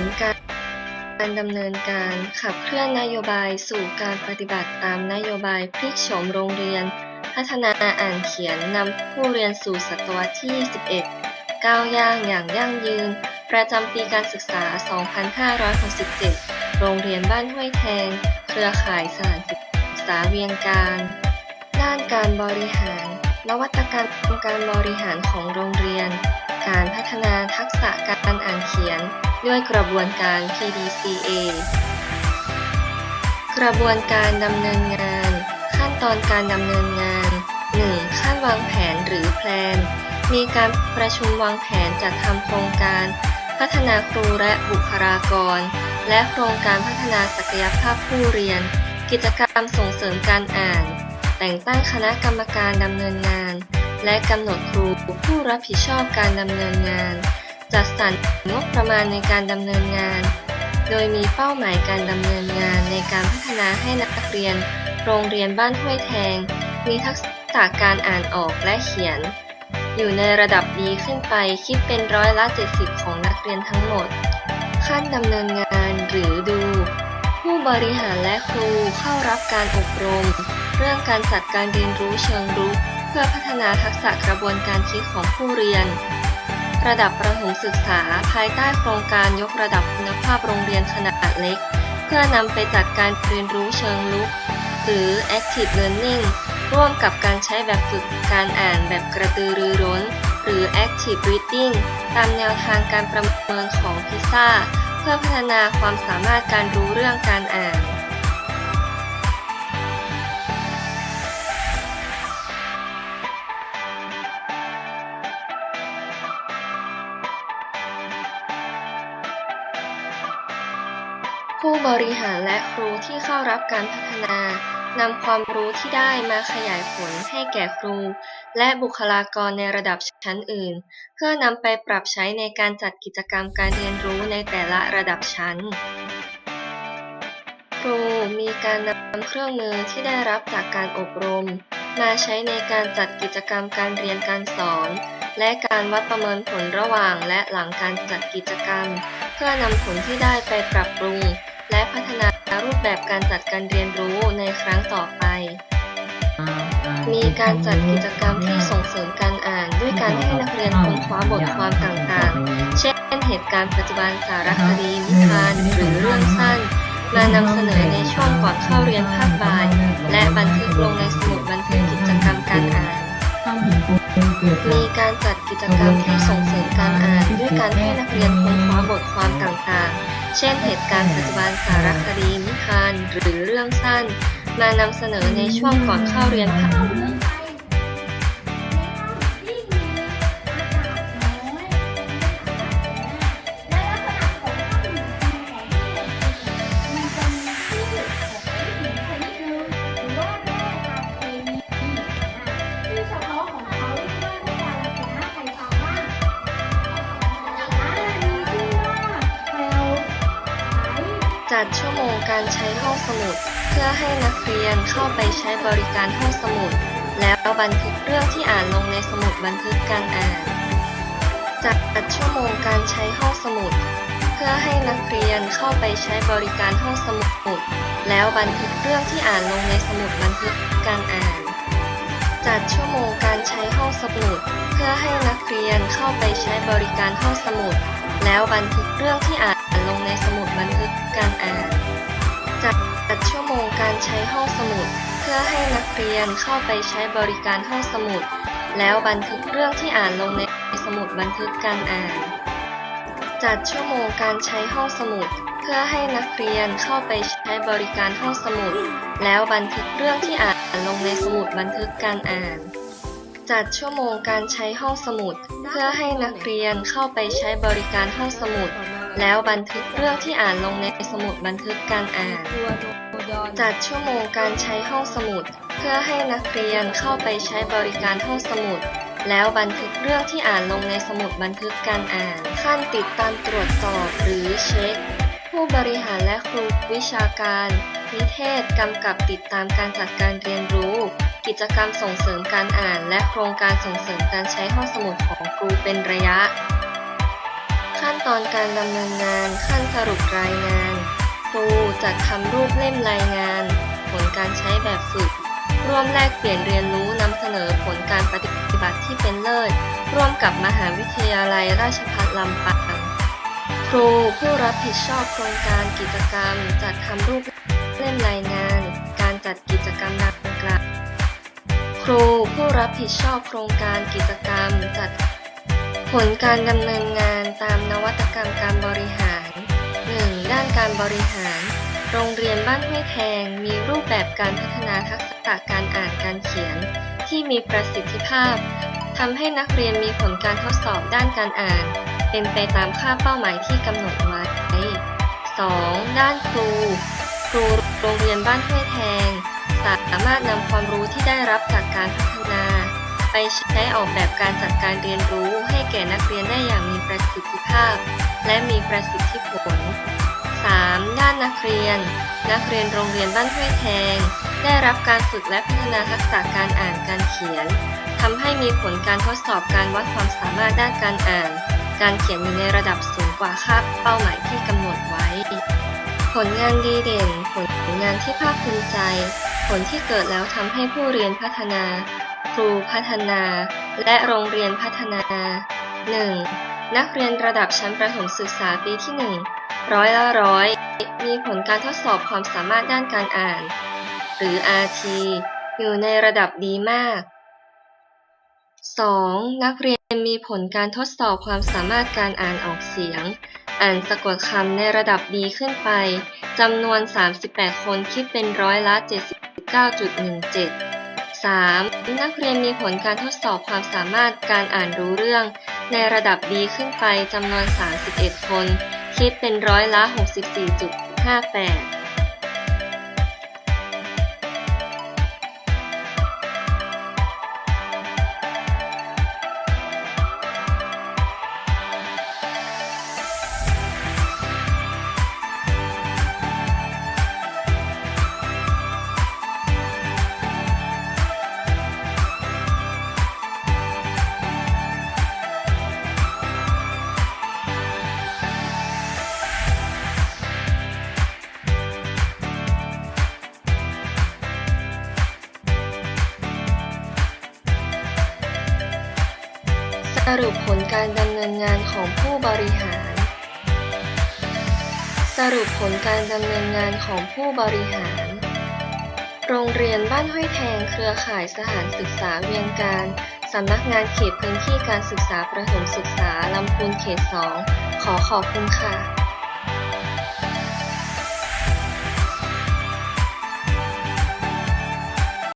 ลการการดำเนินการขับเคลื่อนนโยบายสู่การปฏิบัติตามนโยบายพลิกโฉมโรงเรียน พัฒนาอ่านเขียนนำผู้เรียนสู่ศตวรรษที่ 21 ก้าวย่างอย่างยั่งยืน ประจำปีการศึกษา 2567 โรงเรียนบ้านห้วยแทง เครือข่ายสถานศึกษาเวียงการด้านการบริหาร นวัตกรรมการบริหารของโรงเรียน การพัฒนาทักษะการอ่านเขียนด้วยกระบวนการ PDCA กระบวนการดำเนินงาน ขั้นตอนการดำเนินงาน 1. ขั้นวางแผนหรือแพลน มีการประชุมวางแผนจัดทำโครงการ พัฒนาครูและบุคลากร และโครงการพัฒนาศักยภาพผู้เรียน กิจกรรมส่งเสริมการอ่าน แต่งตั้งคณะกรรมการดำเนินงาน และกำหนดครูผู้รับผิดชอบการดำเนินงาน จัดสรรงบประมาณในการดำเนินงาน โดยมีเป้าหมายการดำเนินงานในการพัฒนาให้นักเรียน โรงเรียนบ้านห้วยแทง มีทักษะการอ่านออกและเขียน อยู่ในระดับดีขึ้นไปคิดเป็นร้อยละ 70 ของนักเรียนทั้งหมด ขั้นดำเนินงานหรือดู ผู้บริหารและครูเข้ารับการอบรม เรื่องการจัดการเรียนรู้เชิงรุก เพื่อพัฒนาทักษะกระบวนการคิดของผู้เรียน ระดับประถมศึกษาภายใต้โครงการยกระดับคุณภาพโรงเรียนขนาดเล็ก เพื่อนำไปจัดการเรียนรู้เชิงลุก หรือ active learning ร่วมกับการใช้แบบฝึกการอ่านแบบกระตือรือร้น หรือ active reading ตามแนวทางการประเมินของพิซ่าเพื่อพัฒนาความสามารถการรู้เรื่องการอ่าน ผู้บริหารและครูที่เข้ารับการพัฒนานำความรู้ที่ได้มาขยายผลให้แก่ครู และบุคลากรในระดับชั้นอื่น เพื่อนำไปปรับใช้ในการจัดกิจกรรมการเรียนรู้ในแต่ละระดับชั้น ครูมีการนำเครื่องมือที่ได้รับจากการอบรม มาใช้ในการจัดกิจกรรมการเรียนการสอน และการวัดประเมินผลระหว่างและหลังการจัดกิจกรรม เพื่อนำผลที่ได้ไปปรับปรุง แบบการจัดการเรียนรู้ในครั้งต่อไป มีการจัดกิจกรรมที่ส่งเสริมการอ่าน ด้วยการให้นักเรียนค้นคว้าบทความต่างๆ เช่น เหตุการณ์ปัจจุบันสารคดีนิทานหรือเรื่องสั้น มานำเสนอในช่วงก่อนเข้าเรียนภาคบ่าย และบันทึกลงในสมุดบันทึกกิจกรรมการอ่านมีการจัดกิจกรรมที่ส่งเสริมการอ่าน ด้วยการให้นักเรียนค้นคว้าบทความต่างๆ เช่นเหตุการณ์ปัจจุบันสารคดีนิทานหรือเรื่องสั้น มานำเสนอในช่วงก่อนเข้าเรียนค่ะ จัดชั่วโมงการใช้ห้องสมุด เพื่อให้นักเรียนเข้าไปใช้บริการห้องสมุด แล้วบันทึกเรื่องที่อ่านลงในสมุดบันทึกการอ่าน จัดชั่วโมงการใช้ห้องสมุด เพื่อให้นักเรียนเข้าไปใช้บริการห้องสมุด แล้วบันทึกเรื่องที่อ่านลงในสมุดบันทึกการอ่าน จัดชั่วโมงการใช้ห้องสมุด เพื่อให้นักเรียนเข้าไปใช้บริการห้องสมุด แล้วบันทึกเรื่องที่อ่าน ในสมุดบันทึกการอ่าน จัดจัดชั่วโมงการใช้ห้องสมุด เพื่อให้นักเรียนเข้าไปใช้บริการห้องสมุด แล้วบันทึกเรื่องที่อ่านลงในสมุดบันทึกการอ่าน จัดชั่วโมงการใช้ห้องสมุด เพื่อให้นักเรียนเข้าไปใช้บริการห้องสมุด แล้วบันทึกเรื่องที่อ่านลงในสมุดบันทึกการอ่านจัดชั่วโมงการใช้ห้องสมุด เพื่อให้นักเรียนเข้าไปใช้บริการห้องสมุด แล้วบันทึกเรื่องที่อ่านลงในสมุดบันทึกการอ่าน จัดชั่วโมงการใช้ห้องสมุด เพื่อให้นักเรียนเข้าไปใช้บริการห้องสมุด แล้วบันทึกเรื่องที่อ่านลงในสมุดบันทึกการอ่าน ขั้นติดตามตรวจสอบหรือเช็ค ผู้บริหารและครูวิชาการ นิเทศกำกับติดตามการจัดการเรียนรู้ กิจกรรมส่งเสริมการอ่าน และโครงการส่งเสริมการใช้ห้องสมุดของครูเป็นระยะ ตอนการดำเนินงาน ขั้นสรุปรายงาน ครูจัดทำรูปเล่มรายงาน ผลการใช้แบบฝึก ร่วมแลกเปลี่ยนเรียนรู้นำเสนอผลการปฏิบัติที่เป็นเลิศ ร่วมกับมหาวิทยาลัยราชภัฏลำปางครูผู้รับผิดชอบโครงการกิจกรรม จัดทำรูปเล่มรายงาน การจัดกิจกรรมดังกล่าวครูผู้รับผิดชอบโครงการกิจกรรมจัด ผลการดำเนินงานตามนวัตกรรมการบริหาร 1. ด้านการบริหาร โรงเรียนบ้านห้วยแทงมีรูปแบบการพัฒนาทักษะการอ่านการเขียน ที่มีประสิทธิภาพทำให้นักเรียนมีผลการทดสอบด้านการอ่าน เป็นไปตามค่าเป้าหมายที่กำหนดไว้ 2. ด้านครู ครูโรงเรียนบ้านห้วยแทง สามารถนำความรู้ที่ได้รับจากการพัฒนา ไปใช้ออกแบบการจัดการเรียนรู้ให้แก่นักเรียนได้อย่างมีประสิทธิภาพ และมีประสิทธิผล 3. ด้านนักเรียน นักเรียนโรงเรียนบ้านห้วยแทง ได้รับการฝึกและพัฒนาทักษะการอ่านการเขียนทำให้มีผลการทดสอบการวัดความสามารถด้านการอ่าน การเขียนอยู่ในระดับสูงกว่าค่าเป้าหมายที่กำหนดไว้ ผลงานดีเด่น ผลงานที่ภาคภูมิใจ ผลที่เกิดแล้วทำให้ผู้เรียนพัฒนา รูพัฒนา และโรงเรียนพัฒนา 1. นักเรียนระดับชั้นประถมศึกษาปีที่ 1 ร้อยละร้อย มีผลการทดสอบความสามารถด้านการอ่าน หรือ RT อยู่ในระดับดีมาก 2. นักเรียนมีผลการทดสอบความสามารถการอ่านออกเสียง อ่านสะกดคำในระดับดีขึ้นไปจำนวน 38 คนคิดเป็นร้อยละ 79.17 3. นักเรียนมีผลการทดสอบความสามารถการอ่านรู้เรื่อง ในระดับดีขึ้นไปจำนวน 31 คน คิดเป็นร้อยละ 64.58 สรุปผลการดำเนินงานของผู้บริหาร สรุปผลการดำเนินงานของผู้บริหาร โรงเรียนบ้านห้วยแทงเครือข่ายสถานศึกษาเวียงการสำนักงานเขตพื้นที่การศึกษาประถมศึกษาลำพูนเขต 2 ขอขอบคุณค่ะ